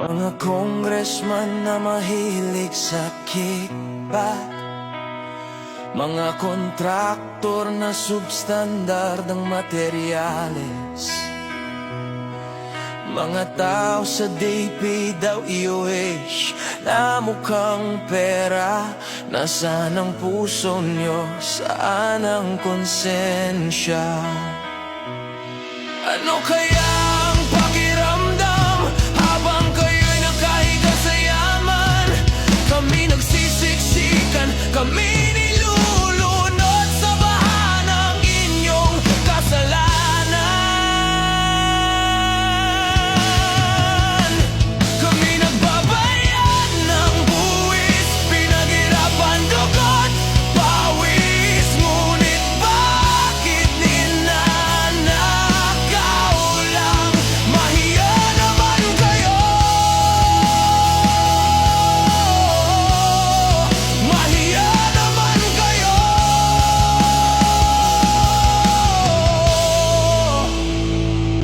Mga congressman na mahilig sa kickback Mga kontraktor na substandard ng materyales Mga tao sa DP daw IOH Na mukhang pera Nasaan ang puso nyo? Saan ang konsensya? Ano kaya